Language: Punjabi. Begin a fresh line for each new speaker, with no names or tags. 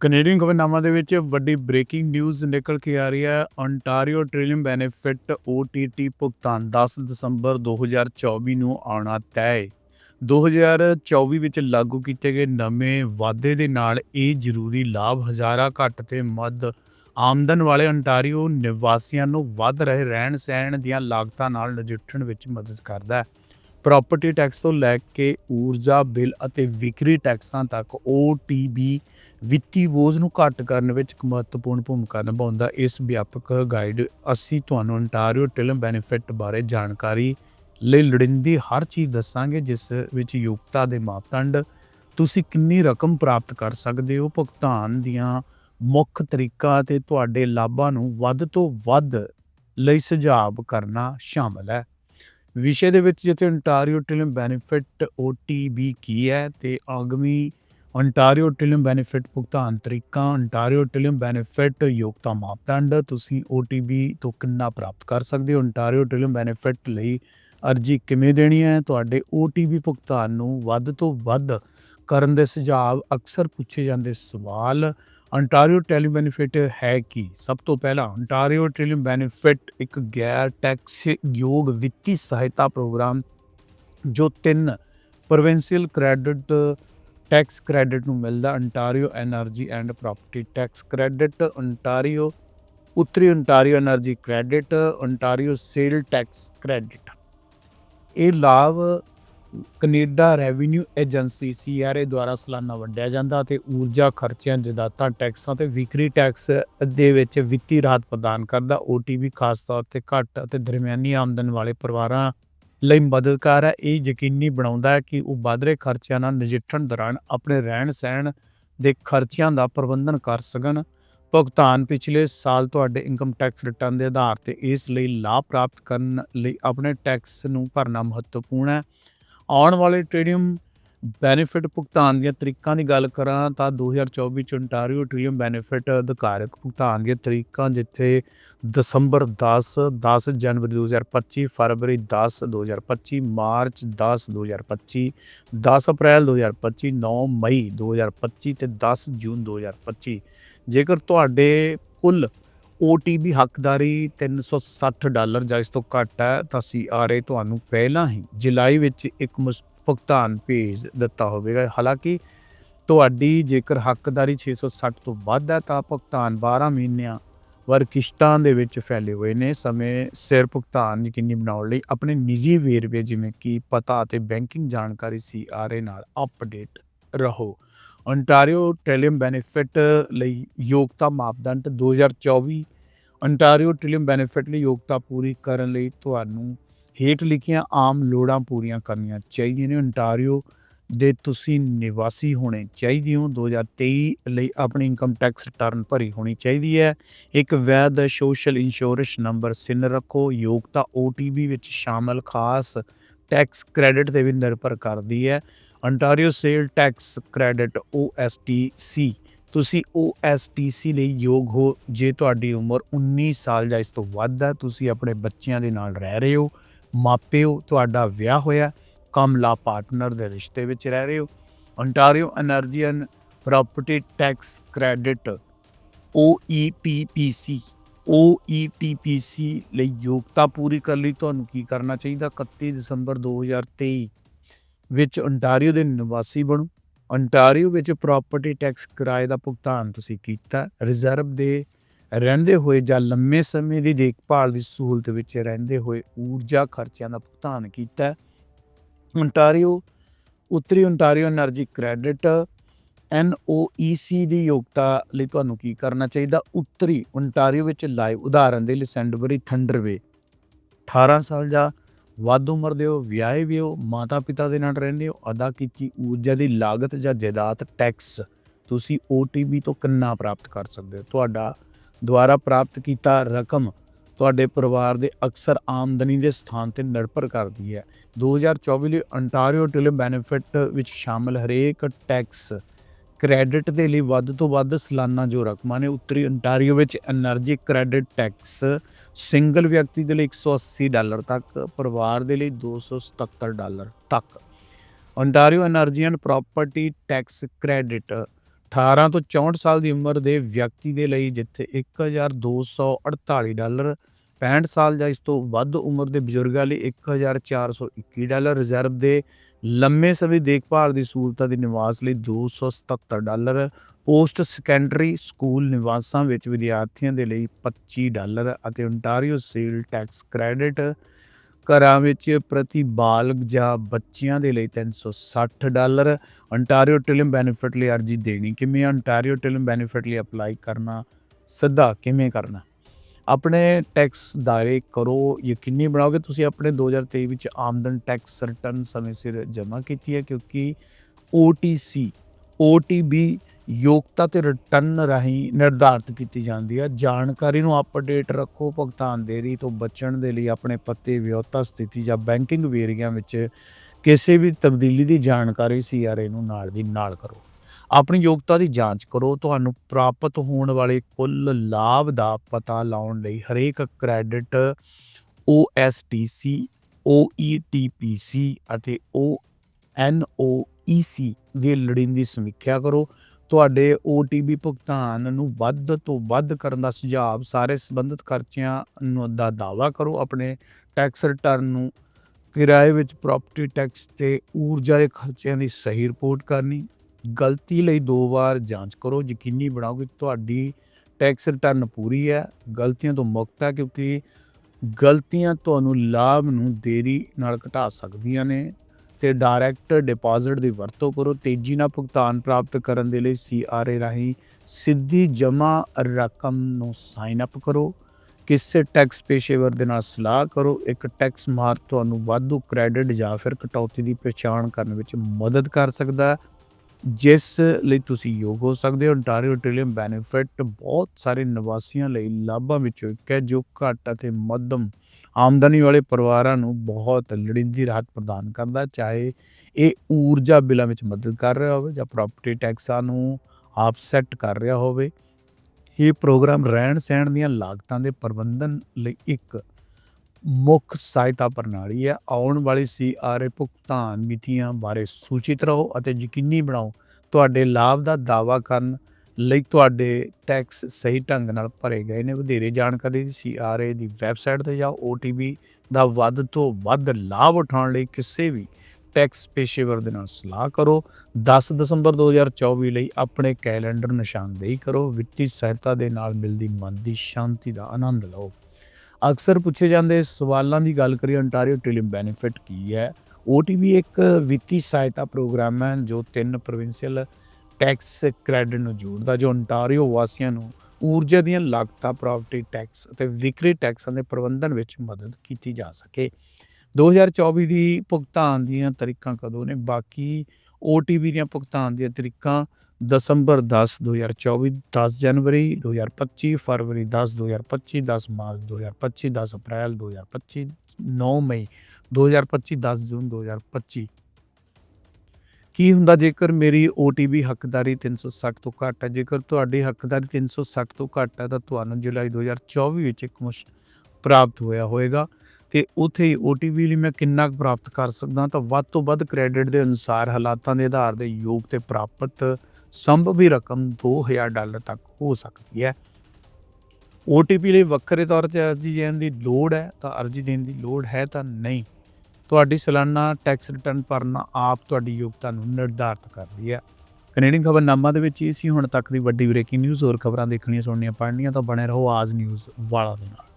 ਕੈਨੇਡੀਅਨ ਖਬਰਨਾਮਾ ਦੇ ਵਿੱਚ ਵੱਡੀ ਬ੍ਰੇਕਿੰਗ ਨਿਊਜ਼ ਨਿਕਲ ਕੇ ਆ ਰਹੀ ਹੈ। ਓਨਟਾਰੀਓ ਟ੍ਰਿਲੀਅਮ ਬੈਨੀਫਿਟ OTT ਭੁਗਤਾਨ 10 ਦਸੰਬਰ 2024 ਨੂੰ ਆਉਣਾ ਤੈਅ ਹੈ 2024 ਵਿੱਚ ਲਾਗੂ ਕੀਤੇ ਗਏ ਨਵੇਂ ਵਾਅਦੇ ਦੇ ਨਾਲ ਇਹ ਜ਼ਰੂਰੀ ਲਾਭ ਹਜ਼ਾਰਾਂ ਘੱਟ ਤੇ ਮੱਧ ਆਮਦਨ ਵਾਲੇ ontario ਨਿਵਾਸੀਆਂ ਨੂੰ ਵੱਧ ਰਹੇ ਰਹਿਣ ਸਹਿਣ ਦੀਆਂ ਲਾਗਤਾਂ ਨਾਲ ਨਜਿੱਠਣ ਵਿੱਚ ਮਦਦ ਕਰਦਾ ਹੈ। ਪ੍ਰਾਪਰਟੀ ਟੈਕਸ ਤੋਂ ਲੈ ਕੇ ਊਰਜਾ ਬਿੱਲ ਅਤੇ ਵਿਕਰੀ ਟੈਕਸਾਂ ਤੱਕ OTB ਵਿੱਤੀ ਬੋਝ ਨੂੰ ਘੱਟ ਕਰਨ ਵਿੱਚ ਇੱਕ ਮਹੱਤਵਪੂਰਨ ਭੂਮਿਕਾ ਨਿਭਾਉਂਦਾ ਇਸ ਵਿਆਪਕ ਗਾਈਡ ਅਸੀਂ ਤੁਹਾਨੂੰ ਅੰਟਾਰੀਓ ਟਿਲਮ ਬੈਨੀਫਿਟ ਬਾਰੇ ਜਾਣਕਾਰੀ ਲਈ ਲੋੜੀਂਦੀ ਹਰ ਚੀਜ਼ ਦੱਸਾਂਗੇ, ਜਿਸ ਵਿੱਚ ਯੋਗਤਾ ਦੇ ਮਾਪਦੰਡ, ਤੁਸੀਂ ਕਿੰਨੀ ਰਕਮ ਪ੍ਰਾਪਤ ਕਰ ਸਕਦੇ ਹੋ, ਭੁਗਤਾਨ ਦੀਆਂ ਮੁੱਖ ਤਰੀਕਾ ਤੇ ਤੁਹਾਡੇ ਲਾਭਾਂ ਨੂੰ ਵੱਧ ਤੋਂ ਵੱਧ ਲਈ ਸੁਝਾਅ ਕਰਨਾ ਸ਼ਾਮਲ ਹੈ। ਵਿਸ਼ੇ ਦੇ ਵਿੱਚ ਜਿੱਥੇ ਅੰਟਾਰੀਓ ਟਿਲਮ ਬੈਨੀਫਿਟ OTB ਕੀ ਹੈ ਤੇ ਆਗਮੀ ਓਨਟਾਰੀਓ ਟਿਲਮ ਬੈਨੀਫਿਟ ਭੁਗਤਾਨ ਤਰੀਕਾ, ontario ਟਿਲਮ ਬੈਨੀਫਿਟ ਯੋਗਤਾ ਮਾਪਦੰਡ, ਤੁਸੀਂ OTB ਤੋਂ ਕਿੰਨਾ ਪ੍ਰਾਪਤ ਕਰ ਸਕਦੇ ਹੋ? Ontario ਟਿਲਮ ਬੈਨੀਫਿਟ ਲਈ ਅਰਜੀ ਕਿਵੇਂ ਦੇਣੀ ਹੈ? ਤੁਹਾਡੇ OTB ਭੁਗਤਾਨ ਨੂੰ ਵੱਧ ਤੋਂ ਵੱਧ ਕਰਨ ਦੇ ਸੁਝਾਅ ਅਕਸਰ ਪੁੱਛੇ ਜਾਂਦੇ ਸਵਾਲ। Ontario ਟੈਲੀ ਬੈਨੀਫਿਟ ਹੈ ਕੀ? ਸਭ ਤੋਂ ਪਹਿਲਾਂ ਓਨਟਾਰੀਓ ਟੈਲੀ ਬੈਨੀਫਿਟ ਇੱਕ ਗੈਰ ਟੈਕਸ ਯੋਗ ਵਿੱਤੀ ਸਹਾਇਤਾ ਪ੍ਰੋਗਰਾਮ ਜੋ ਤਿੰਨ ਪ੍ਰੋਵਿੰਸ਼ੀਅਲ ਕ੍ਰੈਡਿਟ ਟੈਕਸ ਕ੍ਰੈਡਿਟ ਨੂੰ ਮਿਲਦਾ Ontario energy and property tax credit Ontario ਉੱਤਰੀ Ontario energy credit Ontario sale tax credit ਇਹ ਲਾਭ ਕੈਨੇਡਾ ਰੈਵਨਿਊ ਏਜੰਸੀ ਸੀਆਰਏ ਦੁਆਰਾ ਸਲਾਨਾ ਵੰਡਿਆ ਜਾਂਦਾ ਤੇ ਊਰਜਾ ਖਰਚਿਆਂ, ਜਦਾਤਾਂ, ਟੈਕਸਾਂ ਤੇ ਵਿਕਰੀ ਟੈਕਸ ਦੇ ਵਿੱਚ ਵਿੱਤੀ ਰਾਹਤ ਪ੍ਰਦਾਨ ਕਰਦਾ। ਓਟੀਬੀ ਖਾਸ ਤੌਰ ਤੇ ਘੱਟ ਅਤੇ ਦਰਮਿਆਨੀ ਆਮਦਨ ਵਾਲੇ ਪਰਿਵਾਰਾਂ ਲਈ ਮਦਦਗਾਰ ਹੈ। ਇਹ ਯਕੀਨੀ ਬਣਾਉਂਦਾ ਹੈ ਕਿ ਉਹ ਵੱਧ ਰਹੇ ਖਰਚਿਆਂ ਨਾਲ ਨਜਿੱਠਣ ਦੌਰਾਨ ਆਪਣੇ ਰਹਿਣ ਸਹਿਣ ਦੇ ਖਰਚਿਆਂ ਦਾ ਪ੍ਰਬੰਧਨ ਕਰ ਸਕਣ। ਭੁਗਤਾਨ ਪਿਛਲੇ ਸਾਲ ਤੁਹਾਡੇ ਇਨਕਮ ਟੈਕਸ ਰਿਟਰਨ ਦੇ ਆਧਾਰ ਤੇ ਇਸ ਲਈ ਲਾਭ ਪ੍ਰਾਪਤ ਕਰਨ ਲਈ ਆਪਣੇ ਟੈਕਸ ਨੂੰ ਭਰਨਾ ਮਹੱਤਵਪੂਰਨ ਹੈ। ਆਉਣ ਵਾਲੇ ਟ੍ਰੇਡੀਅਮ ਬੈਨੀਫਿਟ ਭੁਗਤਾਨ ਦੀਆਂ ਤਰੀਕਾਂ ਦੀ ਗੱਲ ਕਰਾਂ ਤਾਂ 2024 ਚ ontario ਟ੍ਰੀਅਮ ਬੈਨੀਫਿਟ ਅਧਿਕਾਰਕ ਭੁਗਤਾਨ ਦੀਆਂ ਤਰੀਕਾਂ ਜਿੱਥੇ ਦਸੰਬਰ 10 10 ਜਨਵਰੀ 2025 ਫਰਵਰੀ 10 2025 ਮਾਰਚ 10 2025 10 ਅਪ੍ਰੈਲ 2025 9 ਮਈ 2025 ਤੇ 10 ਜੂਨ 2025 ਜੇਕਰ ਤੁਹਾਡੇ ਕੁੱਲ OTB ਹੱਕਦਾਰੀ 360 ਡਾਲਰ ਜਾਂ ਇਸ ਤੋਂ ਘੱਟ ਹੈ ਤਾਂ CRA ਤੁਹਾਨੂੰ ਪਹਿਲਾਂ ਹੀ ਜੁਲਾਈ ਵਿੱਚ ਇੱਕ ਮੁਸ- ਭੁਗਤਾਨ ਭੇਜ ਦਿੱਤਾ ਹੋਵੇਗਾ। ਹਾਲਾਂਕਿ ਤੁਹਾਡੀ ਜੇਕਰ ਹੱਕਦਾਰੀ 660 ਤੋਂ ਵੱਧ ਹੈ, ਤਾਂ ਭੁਗਤਾਨ 12 ਮਹੀਨਿਆਂ ਵਰ ਕਿਸ਼ਤਾਂ ਦੇ ਵਿੱਚ ਫੈਲੇ ਹੋਏ ਨੇ। ਸਮੇਂ ਸਿਰ ਭੁਗਤਾਨ ਯਕੀਨੀ ਬਣਾਉਣ ਲਈ ਆਪਣੇ ਨਿੱਜੀ ਵੇਰਵੇ ਜਿਵੇਂ ਕਿ ਪਤਾ ਅਤੇ ਬੈਂਕਿੰਗ ਜਾਣਕਾਰੀ CRA ਨਾਲ ਅਪਡੇਟ ਰਹੋ। ਅੰਟਾਰੀਓ ਟੈਲੀਮ ਬੈਨੀਫਿਟ ਲਈ ਯੋਗਤਾ ਮਾਪਦੰਡ 2024 ਅੰਟਾਰੀਓ ਟੈਲੀਮ ਬੈਨੀਫਿਟ ਲਈ ਯੋਗਤਾ ਪੂਰੀ ਕਰਨ ਲਈ ਤੁਹਾਨੂੰ ਹੇਠ ਲਿਖੀਆਂ ਆਮ ਲੋੜਾਂ ਪੂਰੀਆਂ ਕਰਨੀਆਂ ਚਾਹੀਦੀਆਂ ਨੇ। ontario ਦੇ ਤੁਸੀਂ ਨਿਵਾਸੀ ਹੋਣੇ ਚਾਹੀਦੇ ਹੋ। 2023 ਲਈ ਆਪਣੀ ਇਨਕਮ ਟੈਕਸ ਰਿਟਰਨ ਭਰੀ ਹੋਣੀ ਚਾਹੀਦੀ ਹੈ। ਇੱਕ ਵੈਧ ਸੋਸ਼ਲ ਇੰਸ਼ੋਰੈਂਸ ਨੰਬਰ ਸਿਨ ਰੱਖੋ। ਯੋਗਤਾ OTB ਵਿੱਚ ਸ਼ਾਮਲ ਖਾਸ ਟੈਕਸ ਕ੍ਰੈਡਿਟ ਤੇ ਵੀ ਨਿਰਭਰ ਕਰਦੀ ਹੈ। Ontario sale tax credit OSTC ਤੁਸੀਂ OSTC ਲਈ ਯੋਗ ਹੋ। ਜੇ ਤੁਹਾਡੀ ਉਮਰ 19 ਸਾਲ ਜਾਂ ਇਸ ਤੋਂ ਵੱਧ ਹੈ, ਤੁਸੀਂ ਆਪਣੇ ਬੱਚਿਆਂ ਦੇ ਨਾਲ ਰਹਿ ਰਹੇ ਹੋ। ਮਾਪਿਓ ਤੁਹਾਡਾ ਵਿਆਹ ਹੋਇਆ ਕੰਮ ਕਮਲਾ ਪਾਰਟਨਰ ਦੇ ਰਿਸ਼ਤੇ ਵਿੱਚ ਰਹਿ ਰਹੇ ਹੋ। Ontario energy and property tax credit OEPPC OEPPC ਲਈ ਯੋਗਤਾ ਪੂਰੀ ਕਰ ਲਈ ਤੁਹਾਨੂੰ ਕੀ ਕਰਨਾ ਚਾਹੀਦਾ? 31 ਦਸੰਬਰ 2023 ਵਿੱਚ ਅੰਟਾਰੀਓ ਦੇ ਨਿਵਾਸੀ ਬਣੋ। ਅੰਟਾਰੀਓ ਵਿੱਚ ਪ੍ਰਾਪਰਟੀ ਟੈਕਸ ਕਿਰਾਏ ਦਾ ਭੁਗਤਾਨ ਤੁਸੀਂ ਕੀਤਾ। ਰਿਜ਼ਰਵ ਦੇ ਰਹਿੰਦੇ ਹੋਏ ਜਾਂ ਲੰਮੇ ਸਮੇਂ ਦੀ ਦੇਖਭਾਲ ਦੀ ਸਹੂਲਤ ਵਿੱਚ ਰਹਿੰਦੇ ਹੋਏ ਊਰਜਾ ਖਰਚਿਆਂ ਦਾ ਭੁਗਤਾਨ ਕੀਤਾ। ਓਨਟਾਰੀਓ ਉੱਤਰੀ Ontario energy credit, N O E C ਦੀ ਯੋਗਤਾ ਲਈ ਤੁਹਾਨੂੰ ਕੀ ਕਰਨਾ ਚਾਹੀਦਾ? ਉੱਤਰੀ ਓਨਟਾਰੀਓ ਵਿੱਚ ਲਾਈਵ ਉਦਾਹਰਨ ਦੇ ਲਈ ਸੈਂਡਬਰੀ ਥੰਡਰਵੇ 18 ਸਾਲ ਜਾਂ ਵੱਧ ਉਮਰ ਦੇ ਹੋ, ਵਿਆਹੇ ਵੀ ਹੋ, ਮਾਤਾ-ਪਿਤਾ ਦੇ ਨਾਲ ਰਹਿੰਦੇ ਹੋ, ਅਦਾ ਕੀਤੀ ਊਰਜਾ ਦੀ ਲਾਗਤ ਜਾਂ ਜਾਇਦਾਦ ਟੈਕਸ, ਤੁਸੀਂ ਓ ਟੀ OTB ਤੋਂ ਕਿੰਨਾ ਪ੍ਰਾਪਤ ਕਰ ਸਕਦੇ ਹੋ? ਤੁਹਾਡਾ ਦੁਆਰਾ ਪ੍ਰਾਪਤ ਕੀਤਾ ਰਕਮ ਤੁਹਾਡੇ ਪਰਿਵਾਰ ਦੇ ਅਕਸਰ ਆਮਦਨੀ ਦੇ ਸਥਾਨ ਤੇ ਨਿਰਭਰ ਕਰਦੀ ਹੈ। 2024 ਲਈ ਅੰਟਾਰੀਓ ਟਿਲ ਬੈਨੀਫਿਟ ਵਿੱਚ ਸ਼ਾਮਲ ਹਰੇਕ ਟੈਕਸ ਕ੍ਰੈਡਿਟ ਦੇ ਲਈ ਵੱਧ ਤੋਂ ਵੱਧ ਸਾਲਾਨਾ ਜੋ ਰਕਮਾਂ ਨੇ, ਉੱਤਰੀ ਅੰਟਾਰੀਓ ਵਿੱਚ એનર્ਜੀ ਕ੍ਰੈਡਿਟ ਟੈਕਸ ਸਿੰਗਲ ਵਿਅਕਤੀ ਦੇ ਲਈ 180 ਡਾਲਰ ਤੱਕ, ਪਰਿਵਾਰ ਦੇ ਲਈ 277 ਡਾਲਰ ਤੱਕ। Ontario energy and property tax credit 18 ਤੋਂ 64 ਸਾਲ ਦੀ ਉਮਰ ਦੇ ਵਿਅਕਤੀ ਦੇ ਲਈ ਜਿੱਥੇ 1248 ਡਾਲਰ 65 ਸਾਲ ਜਾਂ ਇਸ ਤੋਂ ਵੱਧ ਉਮਰ ਦੇ ਬਜ਼ੁਰਗਾਂ ਲਈ 1421 ਡਾਲਰ, ਰਿਜ਼ਰਵ ਦੇ ਲੰਮੇ ਸਮੇਂ ਦੇਖਭਾਲ ਦੀ ਸਹੂਲਤਾਂ ਦੇ ਨਿਵਾਸ ਲਈ 277 ਡਾਲਰ, ਪੋਸਟ ਸੈਕੰਡਰੀ ਸਕੂਲ ਨਿਵਾਸਾਂ ਵਿੱਚ ਵਿਦਿਆਰਥੀਆਂ ਦੇ ਲਈ 25 ਡਾਲਰ ਅਤੇ ਓਨਟਾਰੀਓ ਸੇਲ ਟੈਕਸ ਕ੍ਰੈਡਿਟ ਘਰਾਂ ਵਿੱਚ ਪ੍ਰਤੀ ਬਾਲਗ ਜਾਂ ਬੱਚਿਆਂ ਦੇ ਲਈ 360 ਡਾਲਰ। ਅੰਟਾਰੀਓ ਟਿਲਮ ਬੈਨੀਫਿਟ ਲਈ ਅਰਜ਼ੀ ਦੇਣੀ ਕਿਵੇਂ ontario ਟਿਲਮ ਬੈਨੀਫਿਟ ਲਈ ਅਪਲਾਈ ਕਰਨਾ ਸਿੱਧਾ ਕਿਵੇਂ ਕਰਨਾ? ਆਪਣੇ ਟੈਕਸ ਦਾਇਰੇ ਕਰੋ, ਯਕੀਨੀ ਬਣਾਓਗੇ ਤੁਸੀਂ ਆਪਣੇ 2023 ਵਿੱਚ ਆਮਦਨ ਟੈਕਸ ਰਿਟਰਨ ਸਮੇਂ ਸਿਰ ਜਮ੍ਹਾਂ ਕੀਤੀ ਹੈ ਕਿਉਂਕਿ OTC OTB ਯੋਗਤਾ ਤੇ ਰਿਟਰਨ ਰਾਹੀਂ ਨਿਰਧਾਰਤ ਕੀਤੀ ਜਾਂਦੀ ਹੈ। ਜਾਣਕਾਰੀ ਨੂੰ ਅਪਡੇਟ ਰੱਖੋ, ਭੁਗਤਾਨ ਦੇਰੀ ਤੋਂ ਬਚਣ ਦੇ ਲਈ ਆਪਣੇ ਪਤੇ ਵਿਅਹਤਾ ਸਥਿਤੀ ਜਾਂ ਬੈਂਕਿੰਗ ਵੇਰੀਆਂ ਵਿੱਚ ਕਿਸੇ ਵੀ ਤਬਦੀਲੀ ਦੀ ਜਾਣਕਾਰੀ ਸੀਆਰਏ ਨੂੰ ਨਾਲ ਦੀ ਨਾਲ ਕਰੋ। ਆਪਣੀ ਯੋਗਤਾ ਦੀ ਜਾਂਚ ਕਰੋ। ਤੁਹਾਨੂੰ ਪ੍ਰਾਪਤ ਹੋਣ ਵਾਲੇ ਕੁੱਲ ਲਾਭ ਦਾ ਪਤਾ ਲਾਉਣ ਲਈ ਹਰੇਕ ਕ੍ਰੈਡਿਟ OSTC OETPC ਅਤੇ ONOEC ਦੀ ਲੋੜੀਂਦੀ ਸਮੀਖਿਆ ਕਰੋ। ਤੁਹਾਡੇ OTB ਭੁਗਤਾਨ ਨੂੰ ਵੱਧ ਤੋਂ ਵੱਧ ਕਰਨ ਦਾ ਸੁਝਾਅ, ਸਾਰੇ ਸੰਬੰਧਿਤ ਖਰਚਿਆਂ ਨੂੰ ਦਾ ਦਾਅਵਾ ਕਰੋ, ਆਪਣੇ ਟੈਕਸ ਰਿਟਰਨ ਨੂੰ ਕਿਰਾਏ ਵਿੱਚ ਪ੍ਰਾਪਰਟੀ ਟੈਕਸ ਤੇ ਊਰਜਾ ਦੇ ਖਰਚਿਆਂ ਦੀ ਸਹੀ ਰਿਪੋਰਟ ਕਰਨੀ, ਗਲਤੀ ਲਈ ਦੋ ਵਾਰ ਜਾਂਚ ਕਰੋ, ਯਕੀਨੀ ਬਣਾਓ ਕਿ ਤੁਹਾਡੀ ਟੈਕਸ ਰਿਟਰਨ ਪੂਰੀ ਹੈ, ਗਲਤੀਆਂ ਤੋਂ ਮੁਕਤ ਹੈ ਕਿਉਂਕਿ ਗਲਤੀਆਂ ਤੁਹਾਨੂੰ ਲਾਭ ਨੂੰ ਦੇਰੀ ਨਾਲ ਘਟਾ ਸਕਦੀਆਂ ਨੇ। ਤੇ ਡਾਇਰੈਕਟ ਡਿਪੋਜ਼ਿਟ ਦੀ ਵਰਤੋਂ ਕਰੋ। ਤੇਜ਼ੀ ਨਾਲ ਭੁਗਤਾਨ ਪ੍ਰਾਪਤ ਕਰਨ ਦੇ ਲਈ ਸੀਆਰਏ ਰਾਹੀਂ ਸਿੱਧੀ ਜਮ੍ਹਾਂ ਰਕਮ ਨੂੰ ਸਾਈਨ ਅਪ ਕਰੋ। ਕਿਸੇ ਟੈਕਸ ਪੇਸ਼ੇਵਰ ਦੇ ਨਾਲ ਸਲਾਹ ਕਰੋ। ਇੱਕ ਟੈਕਸ ਮਾਰ ਤੁਹਾਨੂੰ ਵਾਧੂ ਕ੍ਰੈਡਿਟ ਜਾਂ ਫਿਰ ਕਟੌਤੀ ਦੀ ਪਛਾਣ ਕਰਨ ਵਿੱਚ ਮਦਦ ਕਰ ਸਕਦਾ ਹੈ। ਜਿਸ ਲਈ ਤੁਸੀਂ ਯੋਗ ਹੋ ਸਕਦੇ ਹੋ, ontario ਟ੍ਰਿਲੀਅਮ ਬੈਨੀਫਿਟ ਬਹੁਤ ਸਾਰੇ ਨਿਵਾਸੀਆਂ ਲਈ ਲਾਭਾਂ ਵਿੱਚੋਂ ਇੱਕ ਹੈ, ਜੋ ਘੱਟ ਅਤੇ ਮੱਧਮ ਆਮਦਨੀ ਵਾਲੇ ਪਰਿਵਾਰਾਂ ਨੂੰ ਬਹੁਤ ਲੋੜੀਂਦੀ ਰਾਹਤ ਪ੍ਰਦਾਨ ਕਰਦਾ ਚਾਹੇ ਇਹ ਊਰਜਾ ਬਿੱਲਾਂ ਵਿੱਚ ਮਦਦ ਕਰ ਰਿਹਾ ਹੋਵੇ ਜਾਂ ਪ੍ਰਾਪਰਟੀ ਟੈਕਸਾਂ ਨੂੰ ਆਫਸੈਟ ਕਰ ਰਿਹਾ ਹੋਵੇ, ਇਹ ਪ੍ਰੋਗਰਾਮ ਰਹਿਣ ਸਹਿਣ ਦੀਆਂ ਲਾਗਤਾਂ ਦੇ ਪ੍ਰਬੰਧਨ ਲਈ ਇੱਕ ਮੁੱਖ ਸਹਾਇਤਾ ਪ੍ਰਣਾਲੀ ਹੈ। ਆਉਣ ਵਾਲੀ ਸੀਆਰਏ ਭੁਗਤਾਨ ਮਿਤੀਆਂ ਬਾਰੇ ਸੂਚਿਤ ਰਹੋ ਅਤੇ ਯਕੀਨੀ ਬਣਾਓ, ਤੁਹਾਡੇ ਲਾਭ ਦਾ ਦਾਅਵਾ ਕਰਨ ਲਈ ਤੁਹਾਡੇ ਟੈਕਸ ਸਹੀ ਢੰਗ ਨਾਲ ਭਰੇ ਗਏ ਨੇ। ਵਧੇਰੇ ਜਾਣਕਾਰੀ ਲਈ ਸੀਆਰਏ ਦੀ ਵੈਬਸਾਈਟ ਤੇ ਜਾਓ। OTB ਦਾ ਵੱਧ ਤੋਂ ਵੱਧ ਲਾਭ ਉਠਾਉਣ ਲਈ ਕਿਸੇ ਵੀ ਟੈਕਸ ਪੇਸ਼ੇਵਰ ਦੇ ਨਾਲ ਸਲਾਹ ਕਰੋ। 10 ਦਸੰਬਰ 2024 ਲਈ ਆਪਣੇ ਕੈਲੰਡਰ ਨਿਸ਼ਾਨਦੇਹੀ ਕਰੋ। ਵਿੱਤੀ ਸਹਾਇਤਾ ਦੇ ਨਾਲ ਮਿਲਦੀ ਮਨ ਦੀ ਸ਼ਾਂਤੀ ਦਾ ਆਨੰਦ ਲਓ। ਅਕਸਰ ਪੁੱਛੇ ਜਾਂਦੇ ਸਵਾਲਾਂ ਦੀ ਗੱਲ ਕਰੀਏ, ontario ਟ੍ਰਿਲੀਅਮ ਬੈਨੀਫਿਟ ਕੀ ਹੈ? OTB ਇੱਕ ਵਿੱਤੀ ਸਹਾਇਤਾ ਪ੍ਰੋਗਰਾਮ ਹੈ ਜੋ ਤਿੰਨ ਪ੍ਰੋਵਿੰਸ਼ੀਅਲ ਟੈਕਸ ਕ੍ਰੈਡਿਟ ਨੂੰ ਜੋੜਦਾ, ਜੋ ontario ਵਾਸੀਆਂ ਨੂੰ ਊਰਜਾ ਦੀਆਂ ਲਾਗਤਾਂ ਪ੍ਰਾਪਰਟੀ ਟੈਕਸ ਅਤੇ ਵਿਕਰੀ ਟੈਕਸਾਂ ਦੇ ਪ੍ਰਬੰਧਨ ਵਿੱਚ ਮਦਦ ਕੀਤੀ ਜਾ ਸਕੇ। 2024 ਦੀ ਭੁਗਤਾਨ ਦੀਆਂ ਤਰੀਕਾਂ ਕਦੋਂ ਨੇ? ਬਾਕੀ OTB ਦੀਆਂ ਭੁਗਤਾਨ ਦੀਆਂ ਤਰੀਕਾਂ ਦਸੰਬਰ 10 2024 10 ਜਨਵਰੀ 2025 ਫਰਵਰੀ 10 2025 10 ਮਾਰਚ 2025 10 ਅਪ੍ਰੈਲ 2025 9 ਮਈ 2025 10 ਜੂਨ 2025 ਕੀ ਹੁੰਦਾ ਜੇਕਰ ਮੇਰੀ OTB ਹੱਕਦਾਰੀ 360 ਤੋਂ ਘੱਟ ਹੈ? ਜੇਕਰ ਤੁਹਾਡੀ ਹੱਕਦਾਰੀ 360 ਤੋਂ ਘੱਟ ਹੈ, ਤਾਂ ਤੁਹਾਨੂੰ ਜੁਲਾਈ 2024 ਵਿੱਚ ਇੱਕ ਮੁਸ਼ ਪ੍ਰਾਪਤ ਹੋਇਆ ਹੋਵੇਗਾ ਤੇ ਉਥੇ ਹੀ OTB ਲਈ ਮੈਂ ਕਿੰਨਾ ਕੁ ਪ੍ਰਾਪਤ ਕਰ ਸਕਦਾ ਤਾਂ ਵੱਧ ਤੋਂ ਵੱਧ ਕ੍ਰੈਡਿਟ ਦੇ ਅਨੁਸਾਰ ਹਾਲਾਤਾਂ ਦੇ ਆਧਾਰ ਦੇ ਯੋਗ ਤੇ ਪ੍ਰਾਪਤ ਸੰਭਵੀ ਰਕਮ 2000 ਡਾਲਰ ਤੱਕ ਹੋ ਸਕਦੀ ਹੈ। OTP ਲਈ ਵੱਖਰੇ ਤੌਰ ਤੇ ਅਰਜ਼ੀ ਦੇਣ ਦੀ ਲੋੜ ਹੈ ਤਾਂ ਅਰਜ਼ੀ ਦੇਣ ਦੀ ਲੋੜ ਹੈ ਤਾਂ ਨਹੀਂ। ਤੁਹਾਡੀ ਸਾਲਾਨਾ ਟੈਕਸ ਰਿਟਰਨ ਭਰਨਾ ਆਪ ਤੁਹਾਡੀ ਯੋਗਤਾ ਨੂੰ ਨਿਰਧਾਰਤ ਕਰਦੀ ਹੈ। ਕੈਨੇਡੀਅਨ ਖਬਰਨਾਮਾ ਦੇ ਵਿੱਚ ਇਹ ਸੀ, ਹੁਣ ਤੱਕ ਦੀ ਵੱਡੀ ਬ੍ਰੇਕਿੰਗ ਨਿਊਜ਼, ਹੋਰ ਖਬਰਾਂ ਦੇਖਣੀਆਂ, ਸੁਣਨੀਆਂ, ਪੜ੍ਹਨੀਆਂ ਤਾਂ ਬਣੇ ਰਹੋ ਆਜ ਨਿਊਜ਼ ਵਾਲਾ ਦੇ ਨਾਲ।